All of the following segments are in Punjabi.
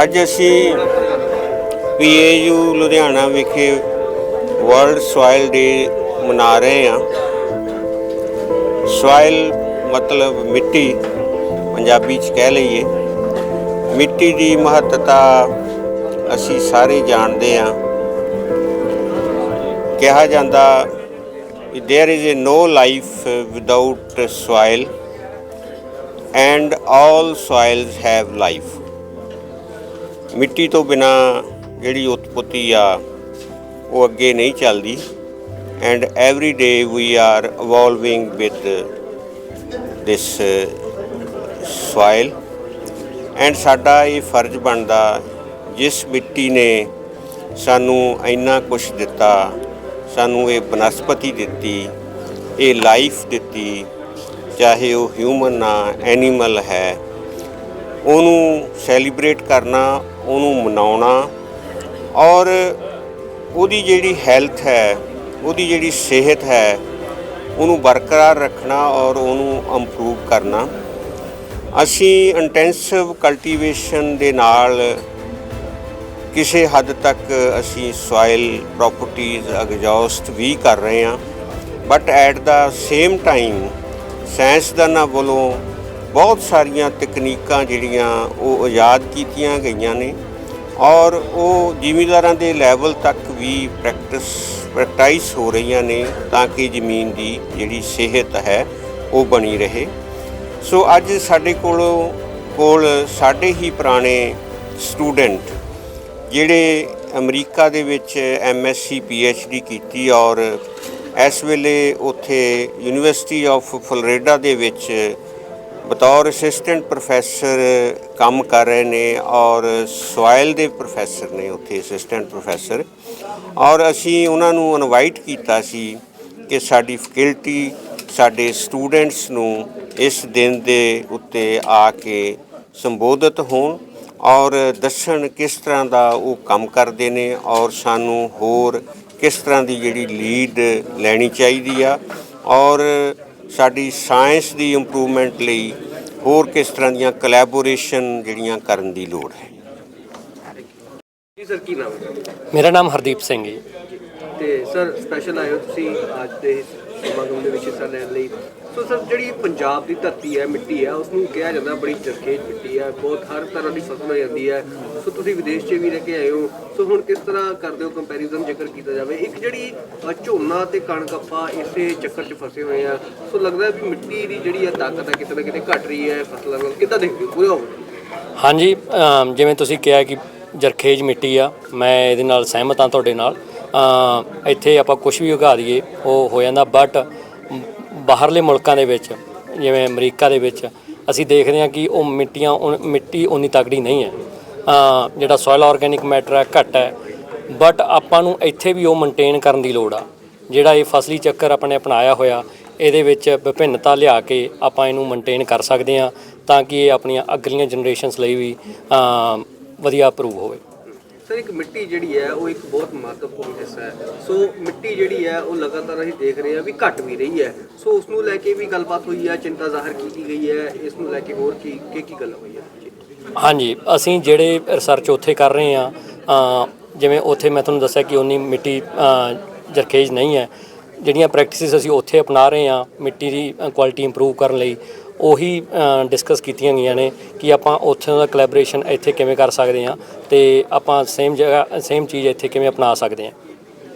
ਅੱਜ ਅਸੀਂ ਪੀਏਯੂ ਲੁਧਿਆਣਾ ਵਿਖੇ ਵਰਲਡ ਸੋਇਲ ਡੇ ਮਨਾ ਰਹੇ ਹਾਂ। ਸੋਇਲ ਮਤਲਬ ਮਿੱਟੀ, ਪੰਜਾਬੀ ਚ ਕਹਿ ਲਈਏ। ਮਿੱਟੀ ਦੀ ਮਹੱਤਤਾ ਅਸੀਂ ਸਾਰੇ ਜਾਣਦੇ ਹਾਂ। ਕਿਹਾ ਜਾਂਦਾ there is a no life without soil and all soils have life ਮਿੱਟੀ ਤੋਂ ਬਿਨਾ ਜਿਹੜੀ ਉਤਪਤੀ ਆ, ਉਹ ਅੱਗੇ ਨਹੀਂ ਚੱਲਦੀ। And every day we are evolving with this soil and ਸਾਡਾ ਇਹ ਫਰਜ਼ ਬਣਦਾ, ਜਿਸ ਮਿੱਟੀ ਨੇ ਸਾਨੂੰ ਇੰਨਾ ਕੁਝ ਦਿੱਤਾ, ਸਾਨੂੰ ਇਹ ਬਨਸਪਤੀ ਦਿੱਤੀ, ਇਹ ਲਾਈਫ ਦਿੱਤੀ, ਚਾਹੇ ਉਹ ਹਿਊਮਨ ਆ ਐਨੀਮਲ ਹੈ, ਉਹਨੂੰ ਸੈਲੀਬ੍ਰੇਟ ਕਰਨਾ ਉਹਨੂੰ ਮਨਾਉਣਾ ਔਰ ਉਹਦੀ ਜਿਹੜੀ ਹੈਲਥ ਹੈ, ਉਹਦੀ ਜਿਹੜੀ ਸਿਹਤ ਹੈ, ਉਹਨੂੰ ਬਰਕਰਾਰ ਰੱਖਣਾ ਔਰ ਉਹਨੂੰ ਇੰਪਰੂਵ ਕਰਨਾ। ਅਸੀਂ ਇੰਟੈਂਸਿਵ ਕਲਟੀਵੇਸ਼ਨ ਦੇ ਨਾਲ ਕਿਸੇ ਹੱਦ ਤੱਕ ਅਸੀਂ ਸੋਇਲ ਪ੍ਰੋਪਰਟੀਆਂ ਐਗਜ਼ੌਸਟ ਵੀ ਕਰ ਰਹੇ ਹਾਂ but at the same time ਸਾਇੰਸਦਾਨਾਂ ਵੱਲੋਂ ਬਹੁਤ ਸਾਰੀਆਂ ਤਕਨੀਕਾਂ ਜਿਹੜੀਆਂ ਉਹ ਆਜ਼ਾਦ ਕੀਤੀਆਂ ਗਈਆਂ ਨੇ ਔਰ ਉਹ ਜ਼ਿਮੀਂਦਾਰਾਂ ਦੇ ਲੈਵਲ ਤੱਕ ਵੀ ਪ੍ਰੈਕਟਿਸ ਪ੍ਰੈਕਟਾਈਜ਼ ਹੋ ਰਹੀਆਂ ਨੇ ਤਾਂ ਕਿ ਜ਼ਮੀਨ ਦੀ ਜਿਹੜੀ ਸਿਹਤ ਹੈ ਉਹ ਬਣੀ ਰਹੇ। ਸੋ ਅੱਜ ਸਾਡੇ ਕੋਲੋਂ, ਕੋਲ ਸਾਡੇ ਹੀ ਪੁਰਾਣੇ ਸਟੂਡੈਂਟ ਜਿਹੜੇ ਅਮਰੀਕਾ ਦੇ ਵਿੱਚ ਐਮਐਸਸੀ ਪੀਐਚਡੀ ਕੀਤੀ ਔਰ ਇਸ ਵੇਲੇ ਉੱਥੇ ਯੂਨੀਵਰਸਿਟੀ ਆਫ ਫਲੋਰੀਡਾ ਦੇ ਵਿੱਚ ਬਤੌਰ ਅਸਿਸਟੈਂਟ ਪ੍ਰੋਫੈਸਰ ਕੰਮ ਕਰ ਰਹੇ ਨੇ ਔਰ ਸੋਇਲ ਦੇ ਪ੍ਰੋਫੈਸਰ ਨੇ ਉੱਥੇ, ਅਸਿਸਟੈਂਟ ਪ੍ਰੋਫੈਸਰ। ਔਰ ਅਸੀਂ ਉਹਨਾਂ ਨੂੰ ਇਨਵਾਈਟ ਕੀਤਾ ਸੀ ਕਿ ਸਾਡੀ ਫੈਕਲਟੀ ਸਾਡੇ ਸਟੂਡੈਂਟਸ ਨੂੰ ਇਸ ਦਿਨ ਦੇ ਉੱਤੇ ਆ ਕੇ ਸੰਬੋਧਿਤ ਹੋਣ ਔਰ ਦੱਸਣ ਕਿਸ ਤਰ੍ਹਾਂ ਦਾ ਉਹ ਕੰਮ ਕਰਦੇ ਨੇ ਔਰ ਸਾਨੂੰ ਹੋਰ ਕਿਸ ਤਰ੍ਹਾਂ ਦੀ ਜਿਹੜੀ ਲੀਡ ਲੈਣੀ ਚਾਹੀਦੀ ਆ। ਔਰ ਸਾਡੀ ਸਾਇੰਸ ਦੀ ਇੰਪਰੂਵਮੈਂਟ ਲਈ ਹੋਰ ਕਿਸ ਤਰ੍ਹਾਂ ਦੀਆਂ ਕੋਲੈਬੋਰੇਸ਼ਨ ਜਿਹੜੀਆਂ ਕਰਨ ਦੀ ਲੋੜ ਹੈ? ਜੀ ਸਰ ਕੀ ਨਾਮ ਹੈ? ਮੇਰਾ ਨਾਮ ਹਰਦੀਪ ਸਿੰਘ ਜੀ ਤੇ ਸਰ ਸਪੈਸ਼ਲ ਆਏ ਹੋ ਤੁਸੀਂ ਅੱਜ ਦੇ ਸਮਾਗਮ ਦੇ ਵਿੱਚ ਹਿੱਸਾ ਲੈਣ ਲਈ। ਸੋ ਸਰ, ਜਿਹੜੀ ਪੰਜਾਬ ਦੀ ਧਰਤੀ ਹੈ, ਮਿੱਟੀ ਹੈ ਉਸ ਨੂੰ ਕਿਹਾ ਜਾਂਦਾ ਬੜੀ ਜਰਖੇਜ ਮਿੱਟੀ ਹੈ, ਬਹੁਤ ਹਰ ਤਰ੍ਹਾਂ ਦੀ ਫਸਲ ਹੋ ਜਾਂਦੀ ਹੈ। ਸੋ ਤੁਸੀਂ ਵਿਦੇਸ਼ 'ਚ ਵੀ ਰਹਿ ਕੇ ਆਏ ਹੋ। ਸੋ ਹੁਣ ਕਿਸ ਤਰ੍ਹਾਂ ਕਰਦੇ ਹੋ ਕੰਪੈਰੀਜ਼ਨ ਜੇਕਰ ਕੀਤਾ ਜਾਵੇ? ਇੱਕ ਜਿਹੜੀ ਝੋਨਾ ਤੇ ਕਣਕ ਆਪਾਂ ਇਸੇ ਚੱਕਰ 'ਚ ਫਸੇ ਹੋਏ ਆ ਸੋ ਲੱਗਦਾ ਵੀ ਮਿੱਟੀ ਦੀ ਜਿਹੜੀ ਹੈ ਤਾਕਤ ਹੈ ਕਿਤੇ ਨਾ ਕਿਤੇ ਘਟ ਰਹੀ ਹੈ, ਫਸਲਾਂ ਨਾਲ ਕਿੱਦਾਂ ਦੇਖਦੇ ਹੋ? ਪੂਰਾ ਹਾਂਜੀ ਜਿਵੇਂ ਤੁਸੀਂ ਕਿਹਾ ਕਿ ਜਰਖੇਜ ਮਿੱਟੀ ਆ, ਮੈਂ ਇਹਦੇ ਨਾਲ ਸਹਿਮਤ ਹਾਂ ਤੁਹਾਡੇ ਨਾਲ। ਇੱਥੇ ਆਪਾਂ ਕੁਝ ਵੀ ਉਗਾ ਦਈਏ, ਉਹ ਹੋ ਜਾਂਦਾ ਬਟ ਬਾਹਰਲੇ ਮੁਲਕਾਂ ਦੇ ਵਿੱਚ, ਜਿਵੇਂ ਅਮਰੀਕਾ ਦੇ ਵਿੱਚ, ਅਸੀਂ ਦੇਖਦੇ ਹਾਂ ਕਿ ਉਹ ਮਿੱਟੀਆਂ ਉਨ- ਮਿੱਟੀ ਉਨੀ ਤਕੜੀ ਨਹੀਂ ਹੈ। ਜਿਹੜਾ ਸੋਇਲ ਆਰਗੈਨਿਕ ਮੈਟਰ ਹੈ, ਘੱਟ ਹੈ। ਬਟ ਆਪਾਂ ਨੂੰ ਇੱਥੇ ਵੀ ਉਹ ਮੇਨਟੇਨ ਕਰਨ ਦੀ ਲੋੜ ਆ। ਜਿਹੜਾ ਇਹ ਫਸਲੀ ਚੱਕਰ ਆਪਣੇ ਅਪਣਾਇਆ ਹੋਇਆ, ਇਹਦੇ ਵਿੱਚ ਵਿਭਿੰਨਤਾ ਲਿਆ ਕੇ ਆਪਾਂ ਇਹਨੂੰ ਮੇਨਟੇਨ ਕਰ ਸਕਦੇ ਹਾਂ, ਤਾਂ ਕਿ ਇਹ ਆਪਣੀਆਂ ਅਗਲੀਆਂ ਜਨਰੇਸ਼ਨਸ ਲਈ ਵੀ ਵਧੀਆ ਅਪਰੂਵ ਹੋਵੇ। ਸਰ, ਇੱਕ ਮਿੱਟੀ ਜਿਹੜੀ ਹੈ, ਉਹ ਇੱਕ ਬਹੁਤ ਮਹੱਤਵਪੂਰਨ ਹਿੱਸਾ ਹੈ। ਸੋ ਮਿੱਟੀ ਜਿਹੜੀ ਹੈ, ਉਹ ਲਗਾਤਾਰ ਅਸੀਂ ਦੇਖ ਰਹੇ ਹਾਂ ਵੀ ਘਟ ਵੀ ਰਹੀ ਹੈ। ਸੋ ਉਸ ਨੂੰ ਲੈ ਕੇ ਵੀ ਗੱਲਬਾਤ ਹੋਈ ਹੈ, ਚਿੰਤਾ ਜ਼ਾਹਰ ਕੀਤੀ ਗਈ ਹੈ। ਇਸ ਨੂੰ ਲੈ ਕੇ ਹੋਰ ਕੀ ਕੀ ਕੀ ਗੱਲ ਹੋਈ ਹੈ ਹਾਂਜੀ, ਅਸੀਂ ਜਿਹੜੇ ਰਿਸਰਚ ਉੱਥੇ ਕਰ ਰਹੇ ਹਾਂ ਜਿਵੇਂ ਉੱਥੇ ਮੈਂ ਤੁਹਾਨੂੰ ਦੱਸਿਆ ਕਿ ਉਨੀ ਮਿੱਟੀ ਜਰਖੇਜ ਨਹੀਂ ਹੈ। ਜਿਹੜੀਆਂ ਪ੍ਰੈਕਟਿਸਿਸ ਅਸੀਂ ਉੱਥੇ ਅਪਣਾ ਰਹੇ ਹਾਂ, ਮਿੱਟੀ ਦੀ ਕੁਆਲਿਟੀ ਇੰਪਰੂਵ ਕਰਨ ਲਈ ਉਹੀ ਡਿਸਕਸ ਕੀਤੀਆਂ ਗਈਆਂ ਨੇ ਕਿ ਆਪਾਂ ਉੱਥੇ ਦਾ ਕੋਲੈਬੋਰੇਸ਼ਨ ਇੱਥੇ ਕਿਵੇਂ ਕਰ ਸਕਦੇ ਹਾਂ ਤੇ ਆਪਾਂ ਸੇਮ ਜਗ੍ਹਾ ਸੇਮ ਚੀਜ਼ ਇੱਥੇ ਕਿਵੇਂ ਅਪਣਾ ਸਕਦੇ ਹਾਂ।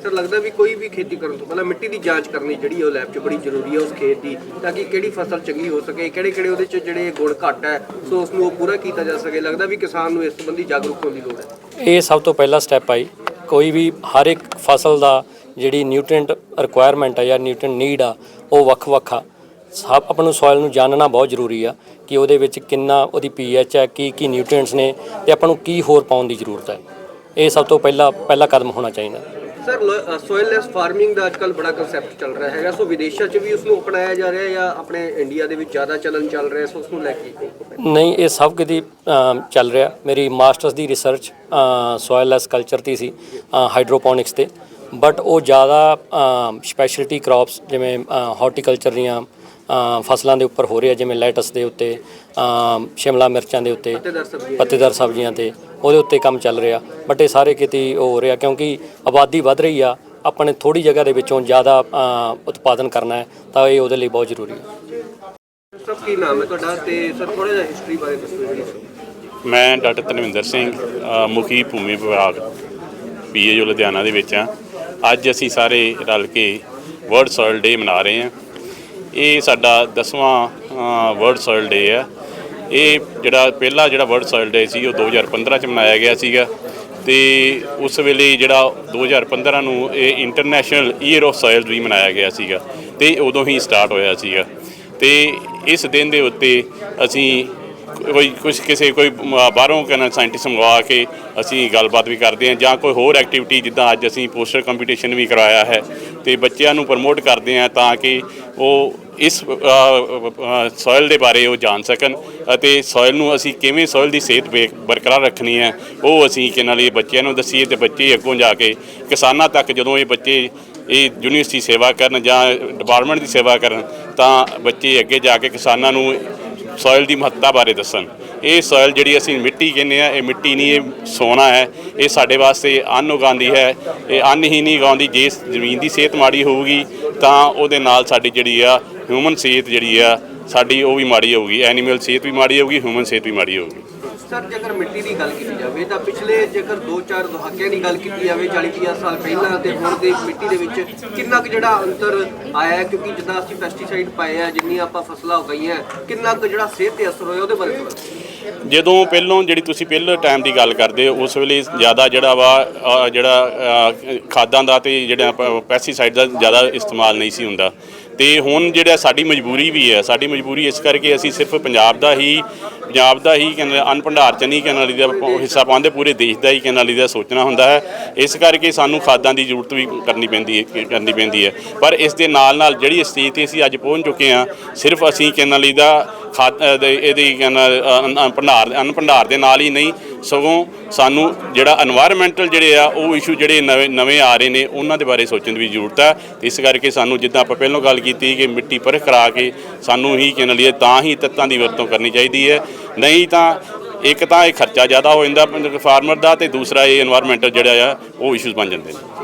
ਸਰ ਲੱਗਦਾ ਵੀ ਕੋਈ ਵੀ ਖੇਤੀ ਕਰਨ ਤੋਂ ਪਹਿਲਾਂ ਮਿੱਟੀ ਦੀ ਜਾਂਚ ਕਰਨੀ ਜਿਹੜੀ ਉਹ ਲੈਬ 'ਚ ਬੜੀ ਜ਼ਰੂਰੀ ਹੈ ਉਸ ਖੇਤ ਦੀ ਤਾਂ ਕਿ ਕਿਹੜੀ ਫਸਲ ਚੰਗੀ ਹੋ ਸਕੇ ਕਿਹੜੇ ਕਿਹੜੇ ਉਹਦੇ 'ਚ ਜਿਹੜੇ ਗੁਣ ਘੱਟ ਹੈ ਸੋ ਉਸ ਨੂੰ ਉਹ ਪੂਰਾ ਕੀਤਾ ਜਾ ਸਕੇ। ਲੱਗਦਾ ਵੀ ਕਿਸਾਨ ਨੂੰ ਇਸ ਸੰਬੰਧੀ ਜਾਗਰੂਕ ਹੋਣ ਦੀ ਲੋੜ ਹੈ। ਇਹ ਸਭ ਤੋਂ ਪਹਿਲਾ ਸਟੈਪ ਆਈ। ਕੋਈ ਵੀ ਹਰ ਇੱਕ ਫਸਲ ਦਾ ਜਿਹੜੀ ਨਿਊਟ੍ਰੀਐਂਟ ਰਿਕੁਆਇਰਮੈਂਟ ਹੈ ਜਾਂ ਨਿਊਟ੍ਰੀਐਂਟ ਨੀਡ ਆ ਉਹ ਵੱਖ-ਵੱਖ ਆ। ਸਭ ਆਪਾਂ ਨੂੰ ਸੋਇਲ ਨੂੰ ਜਾਣਨਾ ਬਹੁਤ ਜ਼ਰੂਰੀ ਆ ਕਿ ਉਹਦੇ ਵਿੱਚ ਕਿੰਨਾ ਉਹਦੀ ਪੀਐਚ ਹੈ ਕੀ ਕੀ ਨਿਊਟ੍ਰੀਐਂਟਸ ਨੇ ਤੇ ਆਪਾਂ ਨੂੰ ਕੀ ਹੋਰ ਪਾਉਣ ਦੀ ਜ਼ਰੂਰਤ ਹੈ। ਇਹ ਸਭ ਤੋਂ ਪਹਿਲਾ ਪਹਿਲਾ ਕਦਮ ਹੋਣਾ ਚਾਹੀਦਾ। ਸਰ ਸੋਇਲਲੈਸ ਫਾਰਮਿੰਗ ਦਾ ਅੱਜਕੱਲ ਬੜਾ ਕਨਸੈਪਟ ਚੱਲ ਰਿਹਾ ਹੈਗਾ। ਸੋ ਵਿਦੇਸ਼ਾਂ 'ਚ ਵੀ ਉਸ ਨੂੰ ਅਪਣਾਇਆ ਜਾ ਰਿਹਾ ਜਾਂ ਆਪਣੇ ਇੰਡੀਆ ਦੇ ਵਿੱਚ ਜ਼ਿਆਦਾ ਚੱਲਣ ਚੱਲ ਰਿਹਾ ਸੋ ਉਸ ਨੂੰ ਲੈ ਕੇ ਨਹੀਂ ਇਹ ਸਭ ਕਿਤੇ ਚੱਲ ਰਿਹਾ। ਮੇਰੀ ਮਾਸਟਰਸ ਦੀ ਰਿਸਰਚ ਸੋਇਲਲੈਸ ਕਲਚਰ ਦੀ ਸੀ ਹਾਈਡਰੋਪੋਨਿਕਸ ਤੇ। ਬਟ ਉਹ ਜ਼ਿਆਦਾ ਸਪੈਸ਼ਲਟੀ ਕ੍ਰੌਪਸ ਜਿਵੇਂ ਹਾਰਟੀਕਲਚਰ ਦੀਆਂ ਫਸਲਾਂ ਦੇ ਉੱਪਰ ਹੋ ਰਿਹਾ ਜਿਵੇਂ ਲੈਟਸ ਦੇ ਉੱਤੇ ਅ, ਸ਼ਿਮਲਾ ਮਿਰਚਾਂ ਦੇ ਉੱਤੇ ਪੱਤੇਦਾਰ ਸਬਜ਼ੀਆਂ ਤੇ ਉਹਦੇ ਉੱਤੇ ਕੰਮ ਚੱਲ ਰਿਹਾ। ਬਟ ਇਹ ਸਾਰੇ ਕਿਤੇ ਹੀ ਉਹ ਹੋ ਰਿਹਾ ਕਿਉਂਕਿ ਆਬਾਦੀ ਵੱਧ ਰਹੀ ਆ ਆਪਾਂ ਨੇ ਥੋੜੀ ਜਗ੍ਹਾ ਦੇ ਵਿੱਚੋਂ ਜ਼ਿਆਦਾ ਉਤਪਾਦਨ ਕਰਨਾ ਹੈ ਤਾਂ ਇਹ ਉਹਦੇ ਲਈ ਬਹੁਤ ਜ਼ਰੂਰੀ ਹੈ। ਸਰ ਕੀ ਨਾਮ ਹੈ ਤੁਹਾਡਾ? ਤੇ ਸਰ ਥੋੜਾ ਜਿਹਾ ਹਿਸਟਰੀ ਬਾਰੇ ਦੱਸੋ ਜਿਹੜੀ ਮੈਂ ਡਾਕਟਰ ਧਨਵਿੰਦਰ ਸਿੰਘ ਮੁਖੀ ਭੂਮੀ ਵਿਭਾਗ ਪੀਏਯੂ ਲੁਧਿਆਣਾ ਦੇ ਵਿੱਚ ਹਾਂ। ਅੱਜ ਅਸੀਂ ਸਾਰੇ ਰਲ ਕੇ ਵਰਲਡ ਸੋਇਲ ਡੇ ਮਨਾ ਰਹੇ ਹਾਂ। ਇਹ ਸਾਡਾ 10ਵਾਂ ਵਰਲਡ ਸੋਇਲ ਡੇ ਹੈ ਇਹ ਜਿਹੜਾ ਪਹਿਲਾ ਜਿਹੜਾ ਵਰਲਡ ਸੋਇਲ ਡੇ ਸੀ, ਉਹ 2015 ਚ ਮਨਾਇਆ ਗਿਆ ਸੀਗਾ। ਤੇ ਉਸ ਵੇਲੇ ਜਿਹੜਾ 2015 ਨੂੰ ਇਹ ਇੰਟਰਨੈਸ਼ਨਲ ਈਅਰ ਆਫ ਸੋਇਲ ਵੀ ਮਨਾਇਆ ਗਿਆ ਸੀਗਾ। ਤੇ ਉਦੋਂ ਹੀ ਸਟਾਰਟ ਹੋਇਆ ਸੀਗਾ। ਤੇ ਇਸ ਦਿਨ ਦੇ ਉੱਤੇ ਅਸੀਂ ਕੋਈ ਕੁਝ ਕਿਸੇ ਕੋਈ ਬਾਹਰੋਂ ਕਹਿੰਦਾ ਸਾਇੰਟਿਸਟ ਮੰਗਵਾ ਕੇ ਅਸੀਂ ਗੱਲਬਾਤ ਵੀ ਕਰਦੇ ਹਾਂ ਜਾਂ ਕੋਈ ਹੋਰ ਐਕਟੀਵਿਟੀ ਜਿੱਦਾਂ ਅੱਜ ਅਸੀਂ ਪੋਸਟਰ ਕੰਪੀਟੀਸ਼ਨ ਵੀ ਕਰਵਾਇਆ ਹੈ ਤੇ ਬੱਚਿਆਂ ਨੂੰ ਪ੍ਰਮੋਟ ਕਰਦੇ ਹਾਂ ਤਾਂ ਕਿ ਉਹ ਇਸ ਸੋਇਲ ਦੇ ਬਾਰੇ ਉਹ ਜਾਣ ਸਕਣ ਅਤੇ ਸੋਇਲ ਨੂੰ ਅਸੀਂ ਕਿਵੇਂ ਸੋਇਲ ਦੀ ਸਿਹਤ ਬੇ- ਬਰਕਰਾਰ ਰੱਖਣੀ ਹੈ, ਉਹ ਅਸੀਂ ਕਿ ਲਈ ਬੱਚਿਆਂ ਨੂੰ ਦਸੀਏ ਤੇ ਬੱਚੇ ਅੱਗੋਂ ਜਾ ਕੇ ਕਿਸਾਨਾਂ ਤੱਕ ਜਦੋਂ ਇਹ ਬੱਚੇ ਇਹ ਯੂਨੀਵਰਸਿਟੀ ਸੇਵਾ ਕਰਨ ਜਾਂ ਡਿਪਾਰਟਮੈਂਟ ਦੀ ਸੇਵਾ ਕਰਨ ਤਾਂ ਬੱਚੇ ਅੱਗੇ ਜਾ ਕੇ ਕਿਸਾਨਾਂ ਨੂੰ ਸੋਇਲ ਦੀ ਮਹੱਤਤਾ ਬਾਰੇ ਦੱਸਣ। ਇਹ ਸੋਇਲ ਜਿਹੜੀ ਅਸੀਂ ਮਿੱਟੀ ਕਹਿੰਦੇ ਆ ਇਹ ਮਿੱਟੀ ਨਹੀਂ, ਇਹ ਸੋਨਾ ਹੈ। ਇਹ ਸਾਡੇ ਵਾਸਤੇ ਅੰਨ ਉਗਾਉਂਦੀ ਹੈ। ਇਹ ਅੰਨ ਹੀ ਨਹੀਂ ਉਗਾਉਂਦੀ, ਜੇ ਜ਼ਮੀਨ ਦੀ ਸਿਹਤ ਮਾੜੀ ਹੋਊਗੀ, ਤਾਂ ਉਹਦੇ ਨਾਲ ਸਾਡੀ ਜਿਹੜੀ ਆ ਹਿਊਮਨ ਸਿਹਤ ਜਿਹੜੀ ਆ, ਸਾਡੀ ਉਹ ਵੀ ਮਾੜੀ ਹੋਊਗੀ। ਐਨੀਮਲ ਸਿਹਤ ਵੀ ਮਾੜੀ ਹੋਊਗੀ ਹਿਊਮਨ ਸਿਹਤ ਵੀ ਮਾੜੀ ਹੋਊਗੀ। ਸਰ ਜੇਕਰ ਮਿੱਟੀ ਦੀ ਗੱਲ ਕੀਤੀ ਜਾਵੇ ਤਾਂ ਪਿਛਲੇ ਜੇਕਰ 2-4 ਦਹਾਕਿਆਂ ਦੀ ਗੱਲ ਕੀਤੀ ਜਾਵੇ 40-50 ਸਾਲ ਪਹਿਲਾਂ ਤੇ ਹੁਣ ਦੇ ਮਿੱਟੀ ਦੇ ਵਿੱਚ ਕਿੰਨਾ ਕੁ ਜਿਹੜਾ ਅੰਤਰ ਆਇਆ ਕਿਉਂਕਿ ਜਿੱਦਾਂ ਅਸੀਂ ਪੈਸਟੀਸਾਈਡ ਪਾਏ ਆ, ਜਿੰਨੀਆਂ ਆਪਾਂ ਫਸਲਾਂ ਉਗਾਈਆਂ, ਕਿੰਨਾ ਕੁ ਜਿਹੜਾ ਸਿਹਤ ਤੇ ਅਸਰ ਹੋਇਆ ਉਹਦੇ ਬਾਰੇ ਜਦੋਂ ਪਹਿਲੋਂ ਜਿਹੜੀ ਤੁਸੀਂ ਪਹਿਲੇ ਟਾਈਮ ਦੀ ਗੱਲ ਕਰਦੇ ਹੋ, ਉਸ ਵੇਲੇ ਜ਼ਿਆਦਾ ਜਿਹੜਾ ਵਾ ਜਿਹੜਾ ਖਾਦਾਂ ਦਾ ਤੇ ਜਿਹੜਾ ਪੈਸਟੀਸਾਈਡ ਦਾ ਜ਼ਿਆਦਾ ਇਸਤੇਮਾਲ ਨਹੀਂ ਸੀ ਹੁੰਦਾ। ਤੇ ਹੁਣ ਜਿਹੜਾ ਸਾਡੀ ਮਜਬੂਰੀ ਵੀ ਹੈ, ਸਾਡੀ ਮਜਬੂਰੀ ਇਸ ਕਰਕੇ ਅਸੀਂ ਸਿਰਫ ਪੰਜਾਬ ਦਾ ਹੀ, ਪੰਜਾਬ ਦਾ ਹੀ ਕਹਿੰਦੇ ਅਨ ਭੰਡਾਰ ਚ ਨਹੀਂ ਕੈਨਾਲੀ ਦਾ ਪ- ਹਿੱਸਾ ਪਾਉਂਦੇ, ਪੂਰੇ ਦੇਸ਼ ਦਾ ਹੀ ਕੈਨਾਲੀ ਦਾ ਸੋਚਣਾ ਹੁੰਦਾ ਹੈ। ਇਸ ਕਰਕੇ ਸਾਨੂੰ ਖਾਦਾਂ ਦੀ ਜ਼ਰੂਰਤ ਵੀ ਕਰਨੀ ਪੈਂਦੀ ਹੈ ਕਰਨੀ ਪੈਂਦੀ ਹੈ। ਪਰ ਇਸ ਦੇ ਨਾਲ ਨਾਲ ਜਿਹੜੀ ਸਟੇਜ ਤੇ ਅਸੀਂ ਅੱਜ ਪਹੁੰਚ ਚੁੱਕੇ ਹਾਂ, ਸਿਰਫ ਅਸੀਂ ਕੈਨਾਲੀ ਦਾ ਖਾਦ ਇਹਦੀ ਕਹਿੰਦਾ ਭੰਡਾਰ, ਅਨ, ਭੰਡਾਰ ਦੇ ਨਾਲ ਹੀ ਨਹੀਂ ਸਗੋਂ ਸਾਨੂੰ ਜਿਹੜਾ এনवायरमेंटल ਜਿਹੜੇ ਆ, ਉਹ ਇਸ਼ੂ ਜਿਹੜੇ ਨਵੇਂ ਨਵੇਂ ਆ ਰਹੇ ਨੇ, ਉਹਨਾਂ ਦੇ ਬਾਰੇ ਸੋਚਣ ਦੀ ਵੀ ਜ਼ਰੂਰਤ ਹੈ। ਇਸ ਕਰਕੇ ਸਾਨੂੰ ਜਿੱਦਾਂ ਆਪਾਂ ਪਹਿਲਾਂ ਗੱਲ ਕੀਤੀ ਕਿ ਮਿੱਟੀ ਪਰਖ ਕਰਾ ਕੇ ਸਾਨੂੰ ਹੀ ਕਿਨ ਲਈਏ ਤਾਂ ਹੀ ਤੱਤਾਂ ਦੀ ਵਰਤੋਂ ਕਰਨੀ ਚਾਹੀਦੀ ਹੈ। ਨਹੀਂ ਤਾਂ ਇੱਕ ਤਾਂ ਇਹ ਖਰਚਾ ਜ਼ਿਆਦਾ ਹੋ ਜਾਂਦਾ ਫਾਰਮਰ ਦਾ ਤੇ ਦੂਸਰਾ ਇਹ এনवायरमेंटਲ ਜਿਹੜਾ ਆ, ਉਹ ਇਸ਼ੂਜ਼ ਬਣ ਜਾਂਦੇ ਨੇ।